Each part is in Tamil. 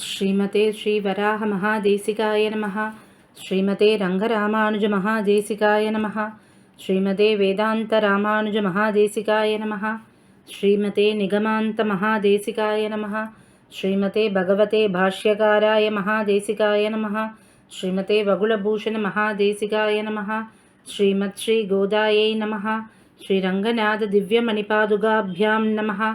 श्रीमते श्रीवराहमहादेशिकाय नमः। श्रीमते रङ्गरामानुजमहादेशिकाय नमः। श्रीमते वेदान्तरामानुजमहादेशिकाय नमः। श्रीमते निगमान्तमहादेशिकाय नमः। श्रीमते भगवते भाष्यकाराय महादेशिकाय नमः। श्रीमते वगुलभूषणमहादेशिकाय नमः। श्रीमत्श्रीगोदायै नमः। श्रीरङ्गनाथदिव्यमणिपादुगाभ्यां नमः।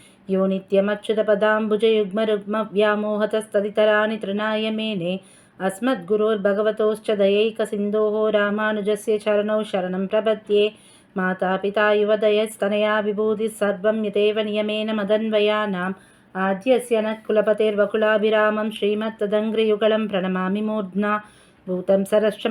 यो नित्यमच्युतपदाम्बुजयुग्मरुग्मव्यामोहतस्तदितराणि तृणाय मेने अस्मद्गुरोर्भगवतोश्च दयैकसिन्धोः रामानुजस्य चरणौ शरणं प्रपद्ये मातापिता युवदयस्तनया विभूतिः सर्वं यतेव नियमेन मदन्वयानाम् आद्यस्य नः कुलपतेर्वकुलाभिरामं श्रीमत्तदङ्घ्रियुगलं प्रणमामि मूर्ध्ना भूतं सरश्च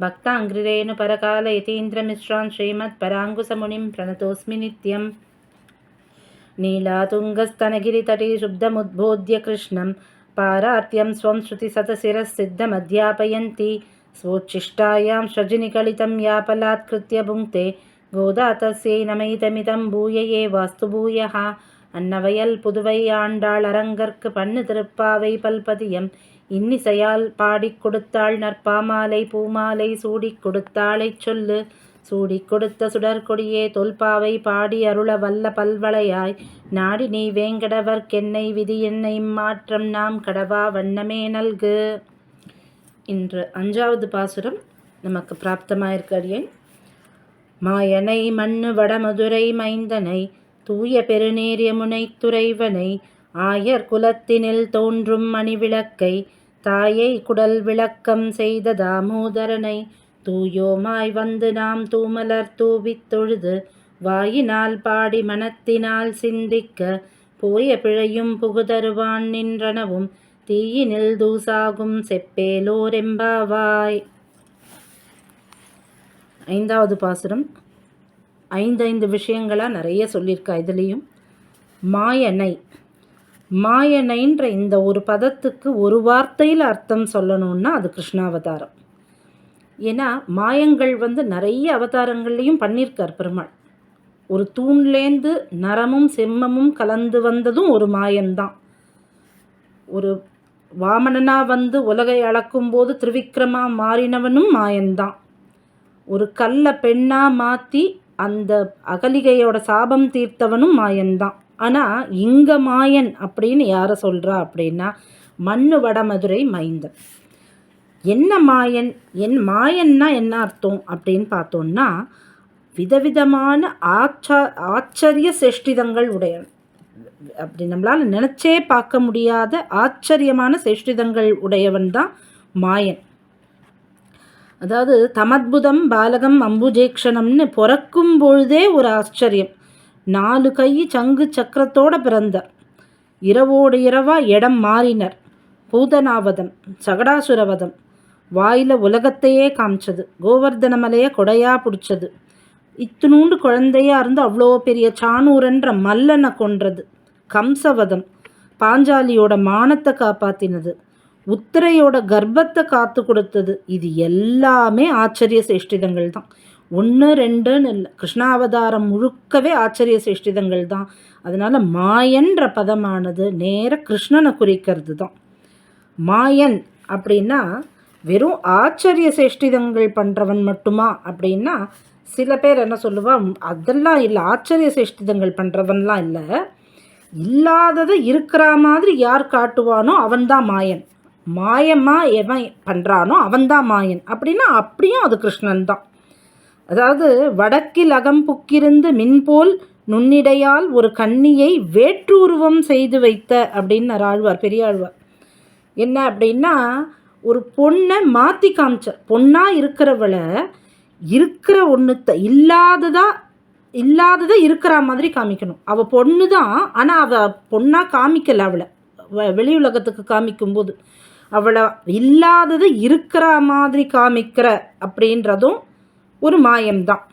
भक्ताङ्घ्रिरेण परकाल यतीन्द्रमिश्रान् श्रीमत्पराङ्गुसमुनिं प्रणतोऽस्मि नित्यम्। नीलातुङ्गस्तनगिरितटे शुब्धमुद्बोध्य कृष्णं पारार्त्यं स्वं श्रुतिसतशिरःसिद्धमध्यापयन्ति स्वोच्छिष्टायां सजिनिकलितं यापलात्कृत्य भुङ्क्ते गोदा तस्यै नमैतमितं भूयये वास्तु भूयः अन्नवयल्पुदुवैयाण्डाळरङ्गर्क् पल्पतियम् இன்னிசையால் பாடிக் கொடுத்தாள் நற்பாமாலை பூமாலை சூடிக் கொடுத்தாளைச் சொல்லு. சூடிக் கொடுத்த சுடற்கொடியே தொல்பாவை பாடி அருள வல்ல பல்வளையாய். நாடி நீ வேங்கடவர்க்கென்னை விதி என்னை மாற்றம் நாம் கடவா வண்ணமே நல்கு. இன்று அஞ்சாவது பாசுரம் நமக்கு பிராப்தமாயிருக்கடியேன் மாயனை மண்ணு வடமதுரை மைந்தனை தூய பெருநேரியமுனை துறைவனை ஆயர் குலத்தினில் தோன்றும் மணிவிளக்கை தாயை குடல் விளக்கம் செய்த தாமோதரனை தூயோமாய் வந்து நாம் தூமலர் தூவித் தொழுது வாயினால் பாடி மனத்தினால் சிந்திக்க போய பிழையும் புகுதருவான் நின்றனவும் தீயினில் தூசாகும் செப்பேலோரெம்பாவாய். ஐந்தாவது பாசுரம். ஐந்தைந்து விஷயங்களாக நிறைய சொல்லியிருக்கா இதுலேயும். மாயனை. மாயனைன்ற இந்த ஒரு பதத்துக்கு ஒரு வார்த்தையில் அர்த்தம் சொல்லணும்னா அது கிருஷ்ணாவதாரம். ஏன்னா மாயங்கள் வந்து நிறைய அவதாரங்கள்லேயும் பண்ணியிருக்கார் பெருமாள். ஒரு தூண்லேந்து நரமும் செம்மமும் கலந்து வந்ததும் ஒரு மாயந்தான் ஒரு வாமனனாக வந்து உலகை அளக்கும்போது திருவிக்ரமா மாறினவனும் மாயன்தான். ஒரு கல்லை பெண்ணாக மாற்றி அந்த அகலிகையோட சாபம் தீர்த்தவனும் மாயன்தான். ஆனால் இங்கே மாயன் அப்படின்னு யாரை சொல்கிறா அப்படின்னா மண்ணு வடமதுரை மைந்தன். என்ன மாயன்? என் மாயன்னா என்ன அர்த்தம் அப்படின்னு பார்த்தோன்னா விதவிதமான ஆச்சா ஆச்சரிய சேஷ்டிதங்கள் உடையவன். அப்படி நம்மளால் நினச்சே பார்க்க முடியாத ஆச்சரியமான சேஷ்டிதங்கள் உடையவன் தான் மாயன். அதாவது தமத்புதம் பாலகம் அம்புஜேக்ஷணம்னு பிறக்கும் பொழுதே ஒரு ஆச்சரியம். நாலு கை சங்கு சக்கரத்தோட பிறந்தார் இரவோடு இரவாக இடம் மாறினர். பூதனாவதம் சகடாசுரவதம் வாயில் உலகத்தையே காமிச்சது. கோவர்தன மலையை கொடையா பிடிச்சது. இத்தினூண்டு குழந்தையா இருந்து அவ்வளோ பெரிய சாணூரன்ற மல்லனை கொன்றது. கம்சவதம் பாஞ்சாலியோட மானத்தை காப்பாத்தினது. உத்திரையோட கர்ப்பத்தை காத்து கொடுத்தது. இது எல்லாமே ஆச்சரிய சேஷ்டிதங்கள் தான் ஒன்று ரெண்டுன்னு இல்லை. கிருஷ்ணாவதாரம் முழுக்கவே ஆச்சரிய சேஷ்டிதங்கள் தான். அதனால் மாயன்ற பதமானது நேர கிருஷ்ணனை குறிக்கிறது தான். மாயன் அப்படின்னா வெறும் ஆச்சரிய சேஷ்டிதங்கள் பண்ணுறவன் மட்டுமா அப்படின்னா சில பேர் என்ன சொல்லுவாள் அதெல்லாம் இல்லை ஆச்சரிய சேஷ்டிதங்கள் பண்ணுறவன்லாம் இல்லை. இல்லாததை இருக்கிற மாதிரி யார் காட்டுவானோ அவன்தான் மாயன். மாயமாக எவன் பண்ணுறானோ அவன்தான் மாயன். அப்படின்னா அப்படியும் அது கிருஷ்ணன் தான். அதாவது வடக்கில் அகம்புக்கிருந்து மின்போல் நுண்ணிடையால் ஒரு கன்னியை வேற்றுருவம் செய்து வைத்த அப்படின்னு ஆழ்வார் பெரிய ஆழ்வார் என்ன அப்படின்னா ஒரு பொண்ணை மாற்றி காமிச்சார். பொண்ணாக இருக்கிறவளை இருக்கிற ஒன்றுத்த இல்லாததா இல்லாததை இருக்கிற மாதிரி காமிக்கணும். அவள் பொண்ணு தான் ஆனால் அவள் பொண்ணாக காமிக்கல அவளை. வ- வெளி உலகத்துக்கு காமிக்கும்போது. அவளை இல்லாதது இருக்கிற மாதிரி காமிக்கிற அப்படின்றதும் ஒரு மாயம்தான்.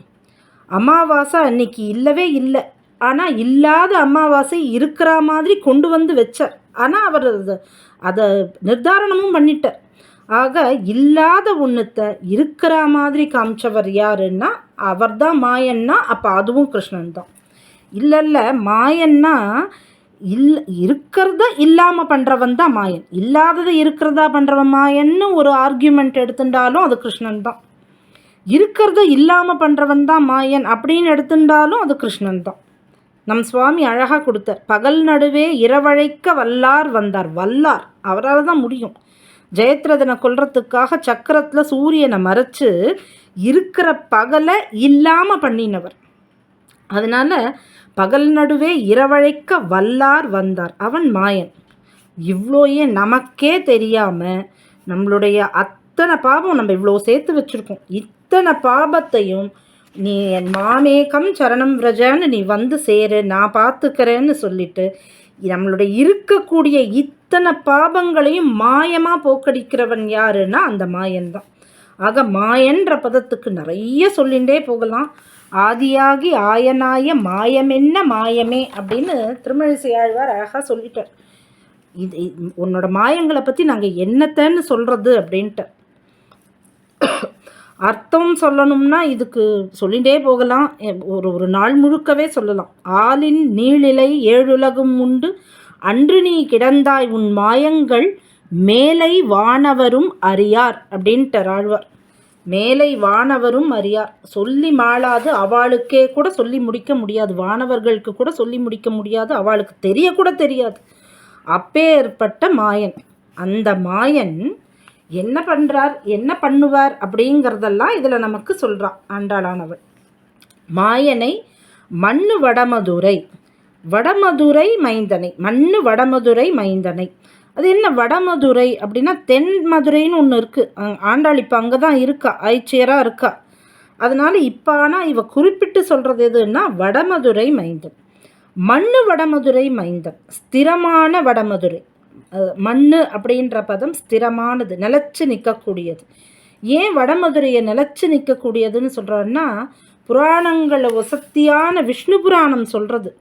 அமாவாசை அன்னைக்கு இல்லவே இல்லை. ஆனால் இல்லாத அமாவாசை இருக்கிற மாதிரி கொண்டு வந்து வச்சார். ஆனால் அவர் அதை அதை நிர்தாரணமும் பண்ணிட்டார். ஆக இல்லாத ஒன்றுத்தை இருக்கிற மாதிரி காமிச்சவர் யாருன்னா அவர்தான் மாயன்னா அப்போ அதுவும் கிருஷ்ணன் தான் இல்லை இல்லை மாயன்னா இல் இருக்கிறத இல்லாமல் பண்ணுறவன் தான் மாயன். இல்லாததை இருக்கிறதா பண்ணுறவன் மாயன்னு ஒரு ஆர்கியூமெண்ட் எடுத்துட்டாலும் அது கிருஷ்ணன் தான் இருக்கிறத இல்லாமல் பண்ணுறவன் தான் மாயன் அப்படின்னு எடுத்துட்டாலும் அது கிருஷ்ணன் தான். நம் சுவாமி அழகாக கொடுத்தார். பகல் நடுவே இரவழைக்க வல்லார் வந்தார். வல்லார் அவரால் தான் முடியும். ஜெயத்ரதனை கொல்றதுக்காக சக்கரத்தில் சூரியனை மறைச்சு இருக்கிற பகலை இல்லாமல் பண்ணினவர். அதனால பகல் நடுவே இரவழைக்க வல்லார் வந்தார். அவன் மாயன். இவ்வளோயே நமக்கே தெரியாமல் நம்மளுடைய அத்தனை பாவம் நம்ம இவ்வளோ சேர்த்து வச்சுருக்கோம். இத்தனை பாபத்தையும் நீ என் மாமேகம் சரணம் விரஜன்னு நீ வந்து சேரு நான் பார்த்துக்கிறேன்னு சொல்லிட்டு நம்மளுடைய இருக்கக்கூடிய இத்தனை பாபங்களையும் மாயமாக போக்கடிக்கிறவன் யாருன்னா அந்த மாயன் தான் ஆக மாயன்ற பதத்துக்கு நிறைய சொல்லிகிட்டே போகலாம். ஆதியாகி ஆயனாய மாயமென்ன மாயமே அப்படின்னு திருமழிசை ஆழ்வார் அழகாக சொல்லிட்டார். இது இது- உன்னோட மாயங்களை பற்றி நாங்கள் என்னத்தன்னு சொல்கிறது அப்படின்ட்டு. அர்த்தம் சொல்லணும்னா இதுக்கு சொல்லிகிட்டே போகலாம். எ- ஒரு ஒரு நாள் முழுக்கவே சொல்லலாம். ஆளின் நீளிலை ஏழுலகும் உண்டு. அன்று நீ கிடந்தாய் உன் மாயங்கள் மேலை வானவரும் அறியார் அப்படின்ட்டு ஆழ்வார். மேலை வானவரும் அறியார். சொல்லி மாளாது அவளுக்கே கூட சொல்லி முடிக்க முடியாது. வானவர்களுக்கு கூட சொல்லி முடிக்க முடியாது. அவளுக்கு தெரியக்கூட தெரியாது. அப்பேற்பட்ட மாயன். அந்த மாயன் என்ன பண்ணுறார் என்ன பண்ணுவார் அப்படிங்கிறதெல்லாம் இதில் நமக்கு சொல்கிறான் ஆண்டாளானவள். மாயனை மண்ணு வடமதுரை வடமதுரை மைந்தனை மண்ணு வடமதுரை மைந்தனை. அது என்ன வடமதுரை அப்படின்னா தென் மதுரைன்னு ஒன்று இருக்குது ஆண்டாள் இப்போ அங்கே தான் இருக்கா ஐச்சியராக இருக்கா. அதனால் இப்போ ஆனால் இவ குறிப்பிட்டு சொல்கிறது எதுன்னா வடமதுரை மைந்தன். மண்ணு வடமதுரை மைந்தன் ஸ்திரமான வடமதுரை. மண் அப்படின்ற பதம் ஸ்திரமானது நிலச்சி நிற்கக்கூடியது. ஏன் வடமதுரையை நிலச்சி நிற்கக்கூடியதுன்னு சொல்கிறோன்னா புராணங்களை வசத்தியான விஷ்ணு புராணம் சொல்கிறது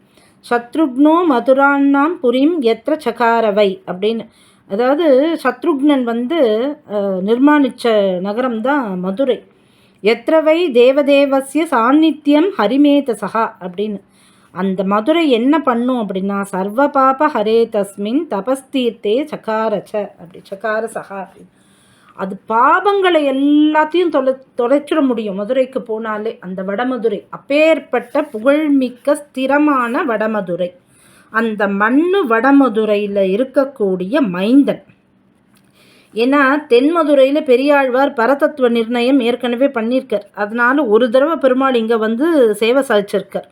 சத்ருக்னோ மதுராண்ணாம் புரியும் எத்திர சகாரவை அப்படின்னு. அதாவது சத்ருக்னன் வந்து நிர்மாணித்த நகரம் தான் மதுரை. எத்திரவை தேவதேவசிய சாநித்தியம் ஹரிமேதசகா அப்படின்னு. அந்த மதுரை என்ன பண்ணும் அப்படின்னா சர்வ பாப ஹரே தஸ்மின் தபஸ்தீர்த்தே சகாரச்ச அப்படி சகார சகா அது பாபங்களை எல்லாத்தையும் தொலை தொலைச்சிட முடியும் மதுரைக்கு போனாலே. அந்த வடமதுரை அப்பேற்பட்ட புகழ்மிக்க ஸ்திரமான வடமதுரை. அந்த மண்ணு வடமதுரையில் இருக்கக்கூடிய மைந்தன். ஏன்னா தென்மதுரையில் பெரியாழ்வார் பரதத்துவ நிர்ணயம் ஏற்கனவே பண்ணியிருக்கார். அதனால ஒரு தடவை பெருமாள் இங்கே வந்து சேவை சாதிச்சிருக்கார்.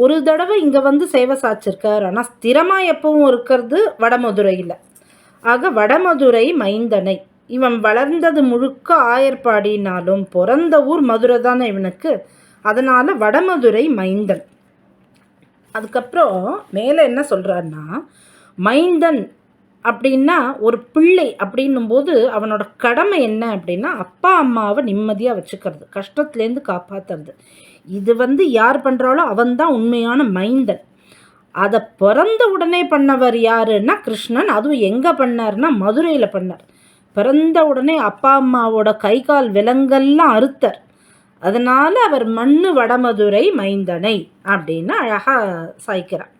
ஒரு தடவை இங்கே வந்து சேவை சாச்சிருக்கார். ஆனால் ஸ்திரமாக எப்பவும் இருக்கிறது வடமதுரையில். ஆக வடமதுரை மைந்தனை. இவன் வளர்ந்தது முழுக்க ஆயர்பாடினாலும் பிறந்த ஊர் மதுரை தானே இவனுக்கு. அதனால் வடமதுரை மைந்தன். அதுக்கப்புறம் மேலே என்ன சொல்கிறாருன்னா மைந்தன் அப்படின்னா ஒரு பிள்ளை அப்படின்னும்போது அவனோட கடமை என்ன அப்படின்னா அப்பா அம்மாவை நிம்மதியாக வச்சுக்கிறது. கஷ்டத்துலேருந்து காப்பாற்றுறது இது வந்து யார் பண்ணுறாலோ அவன்தான் உண்மையான மைந்தன். அதை பிறந்த உடனே பண்ணவர் யாருன்னா கிருஷ்ணன். அதுவும் எங்கே பண்ணார்னா மதுரையில் பண்ணார். பிறந்த உடனே அப்பா அம்மாவோட கை கால் விலங்கெல்லாம் அறுத்தர். அதனால் அவர் மண்ணு வடமதுரை மைந்தனை அப்படின்னு அழகாக சாய்க்கிறார்.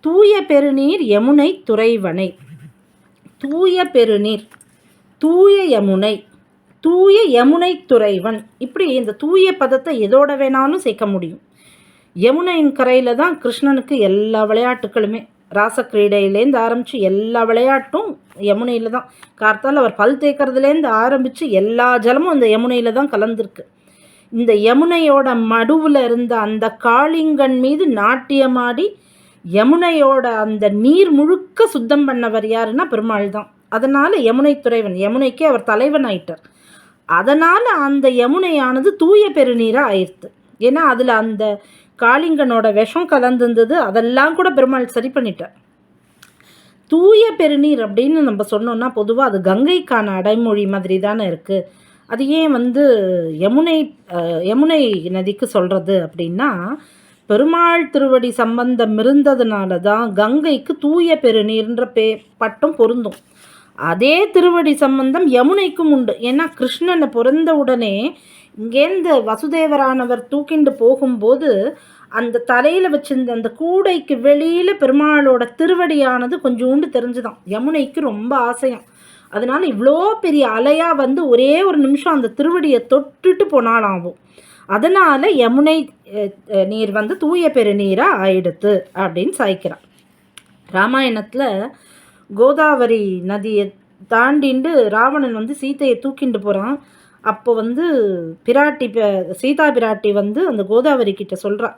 தூய பெருநீர் யமுனை துறைவனை. தூய பெருநீர் தூய யமுனை. தூய யமுனை துறைவன். இப்படி இந்த தூய பதத்தை எதோட வேணாலும் சேர்க்க முடியும். யமுனையின் கரையில் தான் கிருஷ்ணனுக்கு எல்லா விளையாட்டுகளுமே ராசக்கிரீடையிலேருந்து ஆரம்பித்து எல்லா விளையாட்டும் யமுனையில் தான். கார்த்தால் அவர் பல் தேய்க்கிறதுலேருந்து ஆரம்பித்து எல்லா ஜலமும் அந்த யமுனையில் தான் கலந்துருக்கு. இந்த யமுனையோட மடுவில் இருந்த அந்த காளிங்கன் மீது நாட்டியமாடி யமுனையோட அந்த நீர் முழுக்க சுத்தம் பண்ணவர் யாருன்னா பெருமாள் தான். அதனால் யமுனை துறைவன். யமுனைக்கே அவர் தலைவன் ஆயிட்டார் அதனால் அந்த யமுனையானது தூய பெருநீராக ஆயிடுத்து ஏன்னா அதில் அந்த காளிங்கனோட விஷம் கலந்துருந்தது அதெல்லாம் கூட பெருமாள் சரி பண்ணிட்டார். தூய பெருநீர் அப்படின்னு நம்ம சொன்னோம்னா பொதுவாக அது கங்கைக்கான அடைமொழி மாதிரி தானே இருக்குது அது ஏன் வந்து யமுனை யமுனை நதிக்கு சொல்கிறது அப்படின்னா பெருமாள் திருவடி சம்பந்தம் இருந்ததுனால தான் கங்கைக்கு தூய பெருநீர்ன்ற பே பட்டம் பொருந்தும். அதே திருவடி சம்பந்தம் யமுனைக்கும் உண்டு. ஏன்னா கிருஷ்ணனை பிறந்த உடனே இங்கேருந்து வசுதேவரானவர் தூக்கிண்டு போகும்போது அந்த தலையில் வச்சிருந்த அந்த கூடைக்கு வெளியில் பெருமாளோட திருவடியானது கொஞ்சோண்டு தெரிஞ்சுதான். யமுனைக்கு ரொம்ப ஆசையம். அதனால் இவ்வளோ பெரிய அலையாக வந்து ஒரே ஒரு நிமிஷம் அந்த திருவடியை தொட்டுட்டு போனாலாகும் அதனால் யமுனை நீர் வந்து தூய பெருநீராக ஆயிடுத்து அப்படின்னு சாய்க்கிறான். ராமாயணத்தில் கோதாவரி நதியை தாண்டிண்டு ராவணன் வந்து சீதையை தூக்கிண்டு போகிறான் அப்போ வந்து பிராட்டி ப- சீதா பிராட்டி வந்து அந்த கோதாவரி கிட்ட சொல்கிறா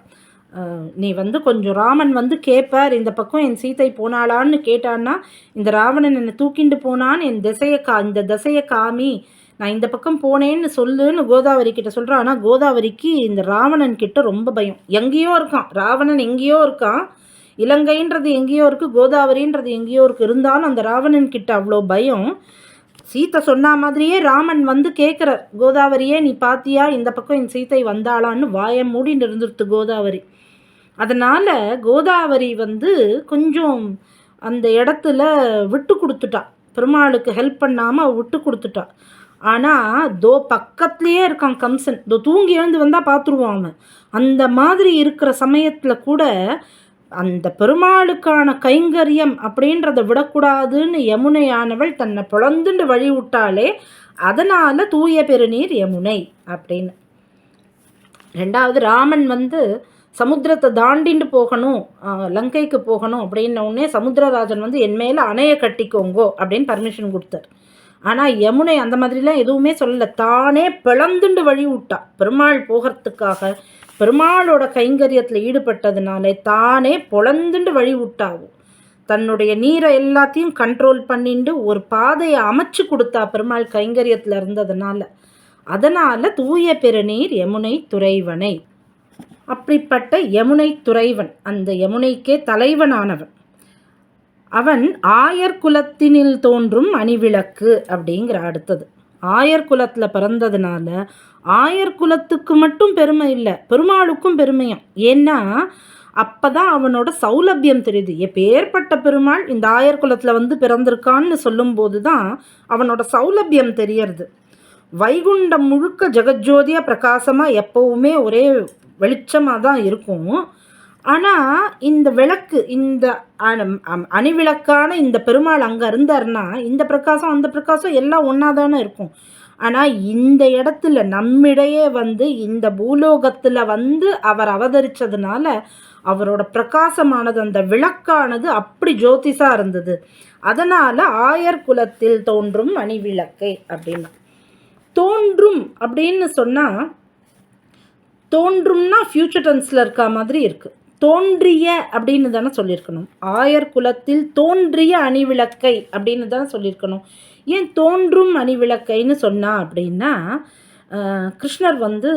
நீ வந்து கொஞ்சம் ராமன் வந்து கேட்பார் இந்த பக்கம் என் சீதை போனாளான்னு கேட்டான்னா இந்த ராவணன் என்னை தூக்கிண்டு போனான் என் திசையை கா இந்த திசையை காமி நான் இந்த பக்கம் போனேன்னு சொல்லுன்னு கோதாவரி கிட்ட சொல்கிறான் ஆனால் கோதாவரிக்கு இந்த ராவணன் கிட்ட ரொம்ப பயம். எங்கேயோ இருக்கான். ராவணன் எங்கேயோ இருக்கான். இலங்கைன்றது எங்கேயோ இருக்குது கோதாவரின்றது எங்கேயோ இருக்குது இருந்தாலும் அந்த ராவணன் கிட்ட அவ்வளோ பயம். சீத்தை சொன்ன மாதிரியே ராமன் வந்து கேட்குறார் கோதாவரியே நீ பாத்தியா? இந்த பக்கம் என் சீத்தை வந்தாளான்னு வாயை மூடின்னு இருந்துருத்து கோதாவரி. அதனால் கோதாவரி வந்து கொஞ்சம் அந்த இடத்துல விட்டு கொடுத்துட்டா. பெருமாளுக்கு ஹெல்ப் பண்ணாமல் விட்டு கொடுத்துட்டா. ஆனால் தோ பக்கத்துலேயே இருக்கான் கம்சன். தோ தூங்கி எழுந்து வந்தால் பார்த்துருவான் அவன். அந்த மாதிரி இருக்கிற சமயத்தில் கூட அந்த பெருமாளுக்கான கைங்கரியம் அப்படின்றத விடக்கூடாதுன்னு யமுனையானவள் தன்னை பிளந்துண்டு வழி விட்டாலே அதனால் தூய பெருநீர் யமுனை அப்படின்னு. ரெண்டாவது ராமன் வந்து சமுத்திரத்தை தாண்டிண்டு போகணும் லங்கைக்கு போகணும் அப்படின்ன உடனே சமுத்திரராஜன் வந்து என் மேலே அணையை கட்டிக்கோங்கோ அப்படின்னு பர்மிஷன் கொடுத்தார். ஆனால் யமுனை அந்த மாதிரிலாம் எதுவுமே சொல்லலை. தானே பிளந்துண்டு வழி விட்டா பெருமாள் போகிறதுக்காக பெருமாளோட கைங்கரியத்தில் ஈடுபட்டதுனாலே தானே பொழந்துண்டு வழி விட்டாகும் தன்னுடைய நீரை எல்லாத்தையும் கண்ட்ரோல் பண்ணிண்டு ஒரு பாதையை அமைச்சு கொடுத்தா பெருமாள் கைங்கரியத்தில் இருந்ததுனால. அதனால் தூய பெருநீர் யமுனை துறைவனை. அப்படிப்பட்ட யமுனை துறைவன் அந்த யமுனைக்கே தலைவனானவன். அவன் ஆயர் குலத்தினில் தோன்றும் அணிவிளக்கு அப்படிங்கிற அடுத்தது. ஆயர் குலத்தில் பிறந்ததுனால ஆயர் குலத்துக்கு மட்டும் பெருமை இல்லை பெருமாளுக்கும் பெருமையும். ஏன்னா அப்பதான் அவனோட சௌலபியம் தெரியுது. எப்பேற்பட்ட பெருமாள் இந்த ஆயர் குலத்தில் வந்து பிறந்திருக்கான்னு சொல்லும்போது தான் அவனோட சௌலபியம் தெரியறது. வைகுண்டம் முழுக்க ஜெகஜோதியாக பிரகாசமாக எப்போவுமே ஒரே வெளிச்சமாக தான் இருக்கும். ஆனால் இந்த விளக்கு இந்த அம்- அணிவிளக்கான இந்த பெருமாள் அங்கே இருந்தாருன்னா இந்த பிரகாசம் அந்த பிரகாசம் எல்லாம் ஒன்றா தானே இருக்கும். ஆனால் இந்த இடத்துல நம்மிடையே வந்து இந்த பூலோகத்தில் வந்து அவர் அவதரித்ததுனால அவரோட பிரகாசமானது அந்த விளக்கானது அப்படி ஜோதிஷாக இருந்தது. அதனால் ஆயர் குலத்தில் தோன்றும் அணிவிளக்கை அப்படின்னு. தோன்றும் அப்படின்னு சொன்னால் தோன்றும்னா ஃப்யூச்சர் டென்ஸில் இருக்க மாதிரி இருக்குது தோன்றிய அப்படின்னு தானே சொல்லியிருக்கணும். ஆயர் குலத்தில் தோன்றிய அணிவிளக்கை அப்படின்னு தானே சொல்லியிருக்கணும். ஏன் தோன்றும் அணிவிளக்கைன்னு சொன்னா அப்படின்னா கிருஷ்ணர் வந்து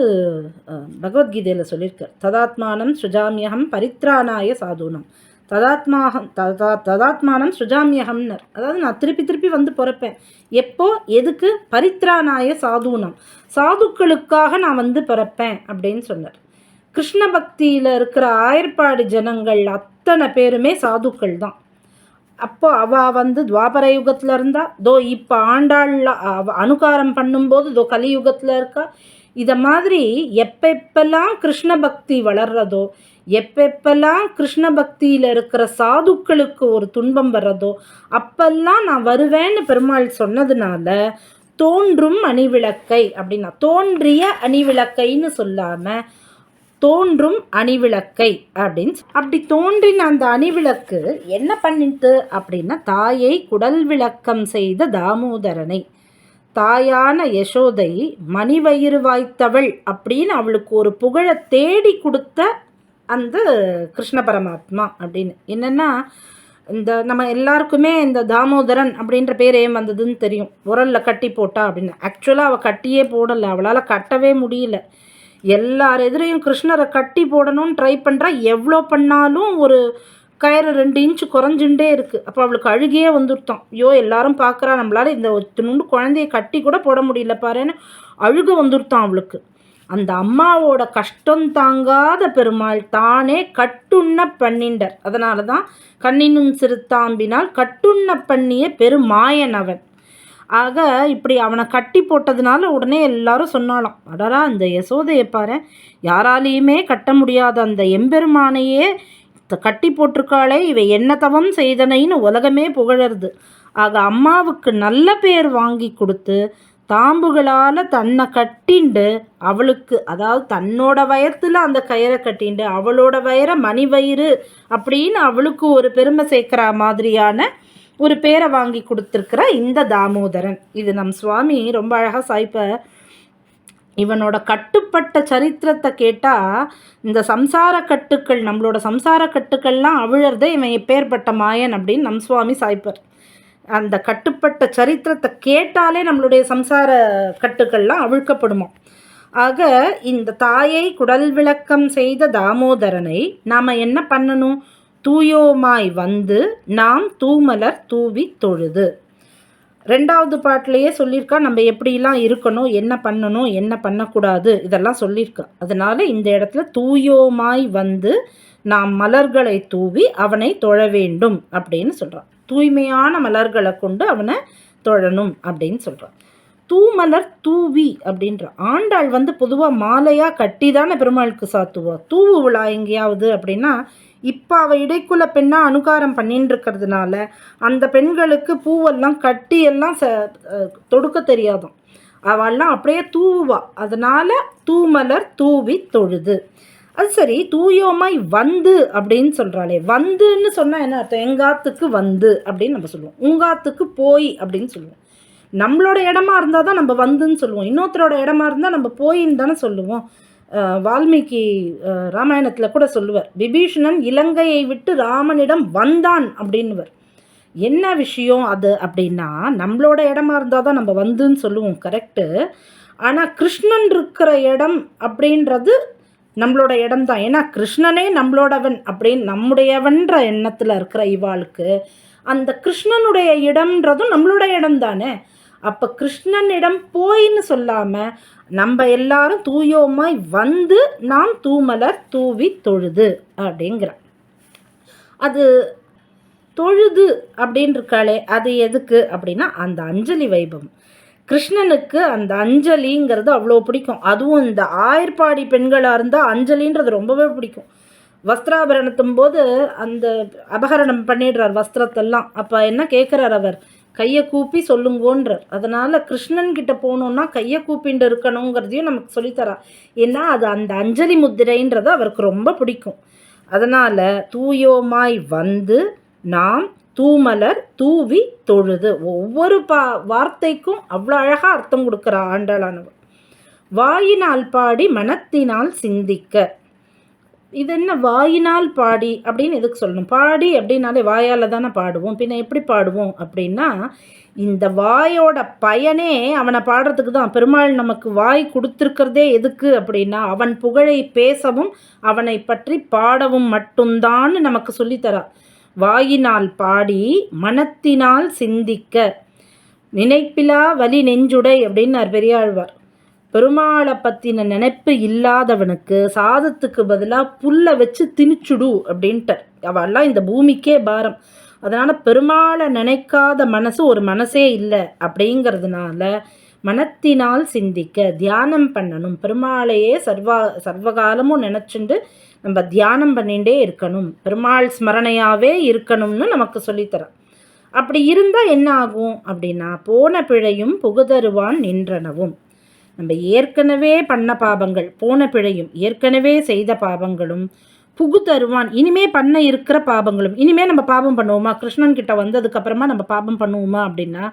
பகவத்கீதையில் சொல்லியிருக்கார். ததாத்மானம் சுஜாமியகம் பரித்ராணாய சாதுனம். ததாத்மாகம் ததா ததாத்மானம் சுஜாமியகம்னர் அதாவது நான் திருப்பி திருப்பி வந்து பிறப்பேன். எப்போ? எதுக்கு? பரித்ராணாய சாதுனம். சாதுக்களுக்காக நான் வந்து பிறப்பேன் அப்படின்னு சொன்னார். கிருஷ்ண பக்தியில் இருக்கிற ஆயர்பாடு ஜனங்கள் அத்தனை பேருமே சாதுக்கள் தான். அப்போ அவள் வந்து துவாபர யுகத்தில் இருந்தா தோ இப்போ ஆண்டாளில் அவ அனுகாரம் பண்ணும்போது தோ கலியுகத்தில் இருக்கா. இதை மாதிரி எப்பெப்பெல்லாம் கிருஷ்ண பக்தி வளர்றதோ எப்பெப்பெல்லாம் கிருஷ்ண பக்தியில் இருக்கிற சாதுக்களுக்கு ஒரு துன்பம் வர்றதோ அப்பெல்லாம் நான் வருவேன்னு பெருமாள் சொன்னதுனால தோன்றும் அணிவிளக்கை அப்படின்னா தோன்றிய அணிவிளக்கைன்னு சொல்லாமல் தோன்றும் அணிவிளக்கை அப்படின்னு அப்படி தோன்றின அந்த அணிவிளக்கு என்ன பண்ணிட்டு அப்படின்னா தாயை குடல் விளக்கம் செய்த தாமோதரனை தாயான யசோதை மணிவயிறு வாய்த்தவள் அப்படின்னு அவளுக்கு ஒரு புகழை தேடி கொடுத்த அந்த கிருஷ்ண பரமாத்மா அப்படின்னு. என்னென்னா இந்த நம்ம எல்லாருக்குமே இந்த தாமோதரன் அப்படின்ற பேர் ஏன் வந்ததுன்னு தெரியும். உரலில் கட்டி போட்டா அப்படின்னு. ஆக்சுவலாக அவள் கட்டியே போடலை. அவளால் கட்டவே முடியல. எல்லார் எதிரையும் கிருஷ்ணரை கட்டி போடணும்னு ட்ரை பண்ணுறா எவ்வளோ பண்ணாலும் ஒரு கயிறு ரெண்டு இன்ச்சு குறைஞ்சுட்டே இருக்குது அப்போ அவளுக்கு அழுகியே வந்துருத்தோம் ஐயோ எல்லாரும் பார்க்குறா நம்மளால் இந்த ஒத்துணுண்டு குழந்தைய கட்டி கூட போட முடியல பாருன்னு அழுக வந்துருத்தான் அவளுக்கு. அந்த அம்மாவோட கஷ்டம் தாங்காத பெருமாள் தானே கட்டுண்ண பண்ணிண்டர். அதனால தான் கண்ணினும் சிறுத்தாம்பினால் கட்டுண்ண பண்ணிய பெருமாயன் அவன். ஆக இப்படி அவனை கட்டி போட்டதுனால உடனே எல்லாரும் சொன்னாலாம் அடரா அந்த யசோதையை பாரு யாராலையுமே கட்ட முடியாத அந்த எம்பெருமானையே கட்டி போட்டிருக்காளே இவை என்ன தவம் செய்தனைன்னு உலகமே புகழறது. ஆக அம்மாவுக்கு நல்ல பேர் வாங்கி கொடுத்து தாம்புகளால் தன்னை கட்டிண்டு அவளுக்கு அதாவது தன்னோட வயத்தில் அந்த கயிறை கட்டிண்டு அவளோட வயரை மணி வயிறு அப்படின்னு அவளுக்கு ஒரு பெருமை சேர்க்குற மாதிரியான ஒரு பேரை வாங்கி கொடுத்துருக்கிற இந்த தாமோதரன். இது நம் சுவாமி ரொம்ப அழகாக சாய்ப்ப. இவனோட கட்டுப்பட்ட சரித்திரத்தை கேட்டால் இந்த சம்சார கட்டுக்கள் நம்மளோட சம்சார கட்டுக்கள்லாம் அவிழறதே இவன் எப்பேற்பட்ட மாயன் அப்படின்னு நம் சுவாமி சாய்ப்பர். அந்த கட்டுப்பட்ட சரித்திரத்தை கேட்டாலே நம்மளுடைய சம்சார கட்டுக்கள்லாம் அவிழ்க்கப்படுமா? ஆக இந்த தாயை குடல் விளக்கம் செய்த தாமோதரனை நாம் என்ன பண்ணணும்? தூயோமாய் வந்து நாம் தூமலர் தூவி தொழுது. ரெண்டாவது பாட்டிலையே சொல்லியிருக்கா நம்ம எப்படிலாம் இருக்கணும் என்ன பண்ணணும் என்ன பண்ணக்கூடாது இதெல்லாம் சொல்லியிருக்கா. அதனால் இந்த இடத்துல தூயோமாய் வந்து நாம் மலர்களை தூவி அவனை தொழ வேண்டும் அப்படின்னு சொல்கிறான் தூய்மையான மலர்களை கொண்டு அவனை தொழணும் அப்படின்னு சொல்கிறான் தூமலர் தூவி அப்படின்ற. ஆண்டாள் வந்து பொதுவாக மாலையாக கட்டி தானே பெருமாளுக்கு சாத்துவா. தூவு விழா எங்கேயாவது அப்படின்னா இப்போ அவள் இடைக்குள்ள பெண்ணாக அனுகாரம் பண்ணின்னு இருக்கிறதுனால அந்த பெண்களுக்கு பூவெல்லாம் கட்டி எல்லாம் ச தொடுக்க தெரியாதும். அவள்லாம் அப்படியே தூவுவா. அதனால் தூமலர் தூவி தொழுது. அது சரி தூயோமாய் வந்து அப்படின்னு சொல்கிறாளே வந்துன்னு சொன்னால் என்ன அர்த்தம்? எங்காத்துக்கு வந்து அப்படின்னு நம்ம சொல்லுவோம். உங்காத்துக்கு போய் அப்படின்னு சொல்லுவோம். நம்மளோட இடமா இருந்தால் தான் நம்ம வந்துன்னு சொல்லுவோம். இன்னொருத்தரோட இடமா இருந்தால் நம்ம போயின்னு தானே சொல்லுவோம். வால்மீகி ராமாயணத்தில் கூட சொல்லுவார் விபீஷணன் இலங்கையை விட்டு ராமனிடம் வந்தான் அப்படின்னுவர். என்ன விஷயம் அது அப்படின்னா நம்மளோட இடமா இருந்தால் தான் நம்ம வந்துன்னு சொல்லுவோம் கரெக்டு ஆனால் கிருஷ்ணன் இருக்கிற இடம் அப்படின்றது நம்மளோட இடம் தான் ஏன்னா கிருஷ்ணனே நம்மளோடவன் அப்படின்னு நம்முடையவன்ற எண்ணத்தில் இருக்கிற இவாளுக்கு அந்த கிருஷ்ணனுடைய இடம்ன்றதும் நம்மளோட இடம் தானே அப்போ கிருஷ்ணனிடம் போயின்னு சொல்லாமல் நம்ம எல்லாரும் தூயோமாய் வந்து நாம் தூமலர் தூவி தொழுது அப்படிங்கிற அது தொழுது அப்படின்ருக்காளே அது எதுக்கு அப்படின்னா அந்த அஞ்சலி வைபவம். கிருஷ்ணனுக்கு அந்த அஞ்சலிங்கிறது அவ்வளோ பிடிக்கும். அதுவும் இந்த ஆயர்பாடி பெண்களாக இருந்தால் அஞ்சலின்றது ரொம்பவே பிடிக்கும். வஸ்திராபரணத்தும் போது அந்த அபகரணம் பண்ணிடுறார் வஸ்திரத்தெல்லாம். அப்போ என்ன கேட்குறார் அவர்? கையை கூப்பி சொல்லுங்கோன்றார். அதனால் கிருஷ்ணன் கிட்டே போகணுன்னா கையை கூப்பிண்டு இருக்கணுங்கிறதையும் நமக்கு சொல்லித்தரா. ஏன்னா அது அந்த அஞ்சலி முத்திரைன்றது அவருக்கு ரொம்ப பிடிக்கும். அதனால் தூயோமாய் வந்து நாம் தூமலர் தூவி தொழுது. ஒவ்வொரு பா வார்த்தைக்கும் அவ்வளோ அழகாக அர்த்தம் கொடுக்குற ஆண்டாளானவர் வாயினால் பாடி மனத்தினால் சிந்திக்க. இது என்ன வாயினால் பாடி அப்படின்னு எதுக்கு சொல்லணும்? பாடி அப்படின்னாலே வாயால் தானே பாடுவோம். பின்ன எப்படி பாடுவோம் அப்படின்னா இந்த வாயோட பயனே அவனை பாடுறதுக்கு தான். பெருமாள் நமக்கு வாய் கொடுத்துருக்கிறதே எதுக்கு அப்படின்னா அவன் புகழை பேசவும் அவனை பற்றி பாடவும் மட்டும்தான் நமக்கு சொல்லித்தரா. வாயினால் பாடி மனத்தினால் சிந்திக்க. நினைப்பிலா வலி நெஞ்சுடை அப்படின்னார் பெரியாழ்வார். பெருமாளை பற்றின நினைப்பு இல்லாதவனுக்கு சாதத்துக்கு பதிலாக புல்லை வச்சு திணிச்சுடு அப்படின்ட்டார். அவெல்லாம் இந்த பூமிக்கே பாரம். அதனால் பெருமாளை நினைக்காத மனசு ஒரு மனசே இல்லை அப்படிங்கிறதுனால மனத்தினால் சிந்திக்க தியானம் பண்ணணும். பெருமாளையே சர்வா சர்வகாலமும் நினச்சிண்டு நம்ம தியானம் பண்ணிகிட்டே இருக்கணும். பெருமாள் ஸ்மரணையாகவே இருக்கணும்னு நமக்கு சொல்லித்தரான் அப்படி இருந்தால் என்ன ஆகும் அப்படின்னா போன பிழையும் புகுதருவான் நின்றனவும். நம்ம ஏற்கனவே பண்ண பாபங்கள் போன பிழையும் ஏற்கனவே செய்த பாபங்களும் புகு தருவான் இனிமே பண்ண இருக்கிற பாபங்களும் இனிமே நம்ம பாபம் பண்ணுவோமா? கிருஷ்ணன் கிட்ட வந்ததுக்கப்புறமா நம்ம பாபம் பண்ணுவோமா அப்படின்னா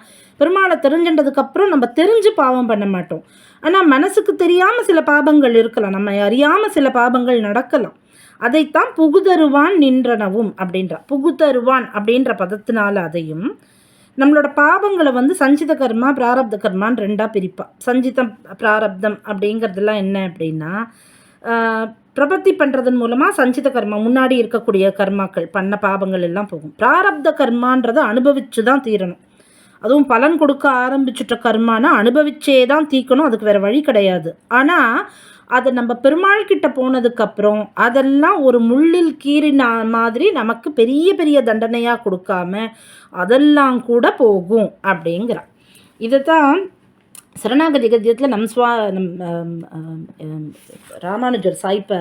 பெருமாளை தெரிஞ்சின்றதுக்கப்புறம் நம்ம தெரிஞ்சு பாவம் பண்ண மாட்டோம். ஆனால் மனசுக்கு தெரியாமல் சில பாபங்கள் இருக்கலாம் நம்ம அறியாமல் சில பாபங்கள் நடக்கலாம். அதைத்தான் புகுதருவான் நின்றனவும் அப்படின்ற. புகுதருவான் அப்படின்ற பதத்தினால அதையும் நம்மளோட பாவங்களை வந்து சஞ்சித கர்மா பிராரப்த கர்மான்னு ரெண்டாக பிரிப்பான் சஞ்சிதம் பிராரப்தம் அப்படிங்கிறதுலாம் என்ன அப்படின்னா பிரபத்தி பண்ணுறதன் மூலமாக சஞ்சித கர்மா முன்னாடி இருக்கக்கூடிய கர்மாக்கள் பண்ண பாபங்கள் எல்லாம் போகும். பிராரப்த கர்மான்றதை அனுபவித்து தான் தீரணும். அதுவும் பலன் கொடுக்க ஆரம்பிச்சுட்ட கர்மானா அனுபவிச்சே தான் தீக்கணும் அதுக்கு வேறு வழி கிடையாது. ஆனால் அதை நம்ம பெருமாள் கிட்ட போனதுக்கப்புறம் அதெல்லாம் ஒரு முள்ளில் கீறின மாதிரி நமக்கு பெரிய பெரிய தண்டனையாக கொடுக்காம அதெல்லாம் கூட போகும் அப்படிங்கிறான். இதை தான் சரணாகதி கத்தியத்தில் நம் சுவா நம் ராமானுஜர் சாய்ப்பை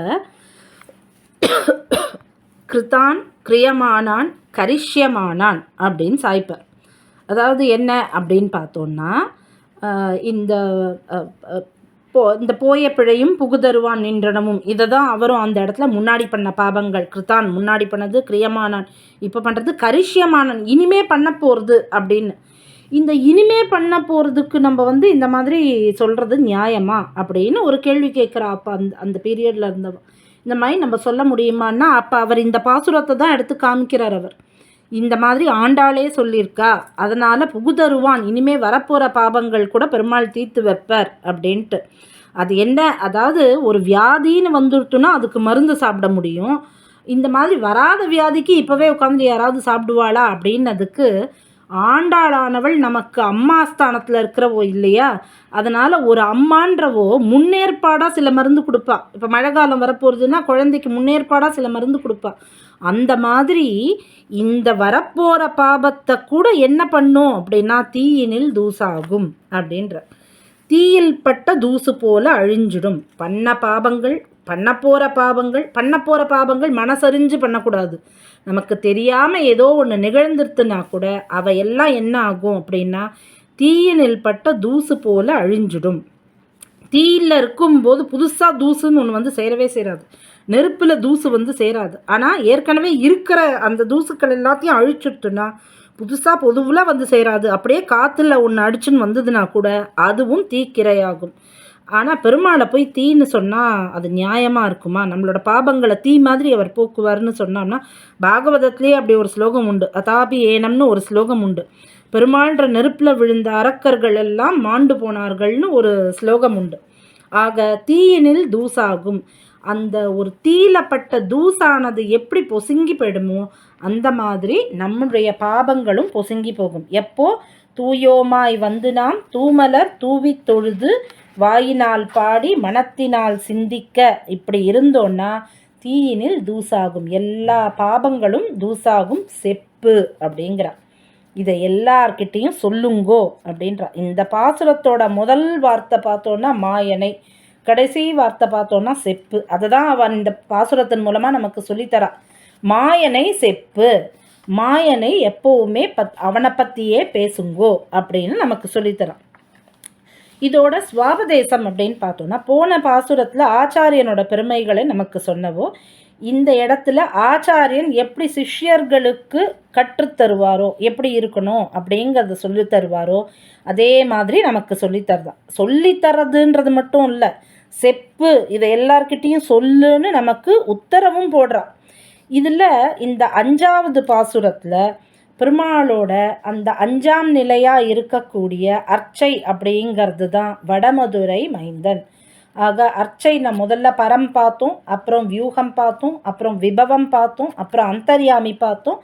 கிருத்தான் கிரியமானான் கரிஷ்யமானான் அப்படின்னு சாய்ப்பார் அதாவது என்ன அப்படின்னு பார்த்தோன்னா இந்த போ இந்த போய பிழையும் புகுதருவான் நின்றனமும் இதை தான் அவரும் அந்த இடத்துல முன்னாடி பண்ண பாபங்கள். கிருத்தான் முன்னாடி பண்ணது கிரியமானான். இப்போ பண்ணுறது கரிஷ்யமானன். இனிமே பண்ண போகிறது அப்படின்னு. இந்த இனிமே பண்ண போகிறதுக்கு நம்ம வந்து இந்த மாதிரி சொல்கிறது நியாயமா அப்படின்னு ஒரு கேள்வி கேட்குறா அப்போ அந்த அந்த பீரியடில் இருந்தவன் இந்த மாதிரி நம்ம சொல்ல முடியுமான்னா அப்போ அவர் இந்த பாசுரத்தை தான் எடுத்து காமிக்கிறார் அவர். இந்த மாதிரி ஆண்டாளே சொல்லியிருக்கா. அதனால் புகுதருவான் இனிமே வரப்போகிற பாபங்கள் கூட பெருமாள் தீர்த்து வைப்பார் அப்படின்ட்டு. அது என்ன? அதாவது ஒரு வியாதின்னு வந்துருத்துனா அதுக்கு மருந்து சாப்பிட முடியும். இந்த மாதிரி வராத வியாதிக்கு இப்போவே உட்காந்து யாராவது சாப்பிடுவாளா அப்படின்னதுக்கு ஆண்டாளானவள் நமக்கு அம்மா ஸ்தானத்தில் இருக்கிறவோ இல்லையா? அதனால் ஒரு அம்மான்றவோ முன்னேற்பாடாக சில மருந்து கொடுப்பா. இப்போ மழை காலம் வரப்போகிறதுனா குழந்தைக்கு முன்னேற்பாடாக சில மருந்து கொடுப்பா. அந்த மாதிரி இந்த வரப்போகிற பாபத்தை கூட என்ன பண்ணும் அப்படின்னா தீயினில் தூசாகும் அப்படின்ற. தீயில் பட்ட தூசு போல அழிஞ்சிடும். பண்ண பாபங்கள் பண்ண போகிற பாபங்கள் பண்ண போகிற பாபங்கள் மனசறிஞ்சு பண்ணக்கூடாது. நமக்கு தெரியாமல் ஏதோ ஒன்று நிகழ்ந்துருத்துனா கூட அவையெல்லாம் என்ன ஆகும் அப்படின்னா தீயினில் பட்ட தூசு போல் அழிஞ்சிடும். தீயில் இருக்கும்போது புதுசாக தூசுன்னு ஒன்று வந்து சேரவே சேராது. நெருப்பில் தூசு வந்து சேராது. ஆனால் ஏற்கனவே இருக்கிற அந்த தூசுக்கள் எல்லாத்தையும் அழிச்சுட்டுனா புதுசாக பொதுவில் வந்து சேராது. அப்படியே காற்றுல ஒன்று அடிச்சுன்னு வந்ததுன்னா கூட அதுவும் தீக்கிரையாகும். ஆனால் பெருமாளை போய் தீன்னு சொன்னால் அது நியாயமாக இருக்குமா? நம்மளோட பாபங்களை தீ மாதிரி அவர் போக்குவார்னு சொன்னோம்னா பாகவதத்துலேயே அப்படி ஒரு ஸ்லோகம் உண்டு. அதாபி ஏனம்னு ஒரு ஸ்லோகம் உண்டு. பெருமாள்ன்ற நெருப்பில் விழுந்த அரக்கர்கள் எல்லாம் மாண்டு போனார்கள்னு ஒரு ஸ்லோகம் உண்டு. ஆக தீயினில் தூசாகும். அந்த ஒரு தீலப்பட்ட தூசானது எப்படி பொசுங்கி போயிடுமோ அந்த மாதிரி நம்முடைய பாபங்களும் பொசுங்கி போகும். எப்போ? தூயோமாய் வந்து நாம் தூமலர் தூவி தொழுது வாயினால் பாடி மனத்தினால் சிந்திக்க. இப்படி இருந்தோன்னா தீயினில் தூசாகும். எல்லா பாபங்களும் தூசாகும். செப்பு அப்படிங்கிறார் இதை எல்லார்கிட்டேயும் சொல்லுங்கோ அப்படின்றா. இந்த பாசுரத்தோட முதல் வார்த்தை பார்த்தோன்னா மாயனை. கடைசி வார்த்தை பார்த்தோன்னா செப்பு. அதை தான் அவன் இந்த பாசுரத்தின் மூலமாக நமக்கு சொல்லித்தரான் மாயனை செப்பு. மாயனை எப்போவுமே பத் அவனை பற்றியே பேசுங்கோ அப்படின்னு நமக்கு சொல்லித்தரான். இதோட சுவாபதேசம் அப்படின்னு பார்த்தோன்னா போன பாசுரத்தில் ஆச்சாரியனோட பெருமைகளை நமக்கு சொன்னவோ இந்த இடத்துல ஆச்சாரியன் எப்படி சிஷ்யர்களுக்கு கற்றுத்தருவாரோ எப்படி இருக்கணும் அப்படிங்கிறத சொல்லி தருவாரோ அதே மாதிரி நமக்கு சொல்லித்தரதான் சொல்லித்தரதுன்றது மட்டும் இல்லை செப்பு இதை எல்லார்கிட்டேயும் சொல்லுன்னு நமக்கு உத்தரவும் போடுறான். இதில் இந்த அஞ்சாவது பாசுரத்தில் பெருமாளோட அந்த அஞ்சாம் நிலையாக இருக்கக்கூடிய அர்ச்சை அப்படிங்கிறது தான் வடமதுரை மைந்தன். ஆக அர்ச்சை நான் முதல்ல பரம் பார்த்தோம் அப்புறம் வியூகம் பார்த்தோம் அப்புறம் விபவம் பார்த்தோம் அப்புறம் அந்தர்யாமி பார்த்தோம்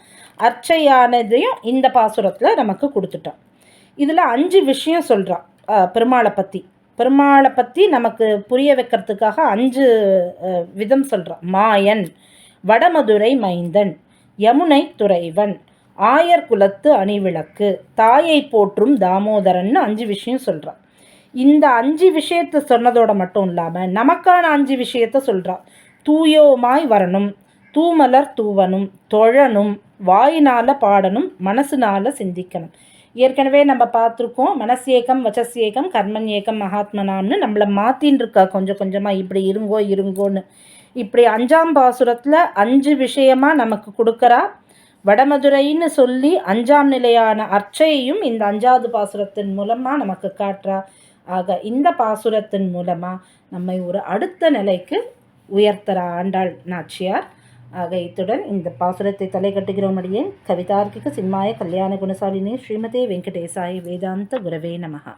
அர்ச்சையானதையும் இந்த பாசுரத்தில் நமக்கு கொடுத்துட்டோம். இதில் அஞ்சு விஷயம் சொல்கிறான் பெருமாளை பற்றி பெருமாளை பற்றி நமக்கு புரிய வைக்கிறதுக்காக அஞ்சு விதம் சொல்கிறான் மாயன். வடமதுரை மைந்தன் யமுனை துறைவன் ஆயர் குலத்து அணிவிளக்கு தாயை போற்றும் தாமோதரன்னு அஞ்சு விஷயம் சொல்கிறான் இந்த அஞ்சு விஷயத்த சொன்னதோட மட்டும் இல்லாமல் நமக்கான அஞ்சு விஷயத்த சொல்கிறான் தூயோமாய் வரணும் தூமலர் தூவனும் தொழனும் வாயினால் பாடணும் மனசுனால் சிந்திக்கணும். ஏற்கனவே நம்ம பார்த்துருக்கோம் மனசேகம் வச்சசேகம் கர்மன் ஏகம் மகாத்மனாம்னு நம்மளை மாற்றின்னு இருக்கா. கொஞ்சம் கொஞ்சமாக இப்படி இருங்கோ இருங்கோன்னு. இப்படி அஞ்சாம் பாசுரத்தில் அஞ்சு விஷயமாக நமக்கு கொடுக்குறா. வடமதுரைன்னு சொல்லி அஞ்சாம் நிலையான அர்ச்சையையும் இந்த அஞ்சாவது பாசுரத்தின் மூலமாக நமக்கு காட்டுறா. ஆக இந்த பாசுரத்தின் மூலமாக நம்மை ஒரு அடுத்த நிலைக்கு உயர்த்தரா ஆண்டாள் நாச்சியார். ஆக இத்துடன் இந்த பாசுரத்தை தலை கட்டுகிறோம் அடியேன் கவிதார்க்கிக சிம்மாய கல்யாண குணசாலினி ஸ்ரீமதே வெங்கடேசாய வேதாந்த குரவே நமகா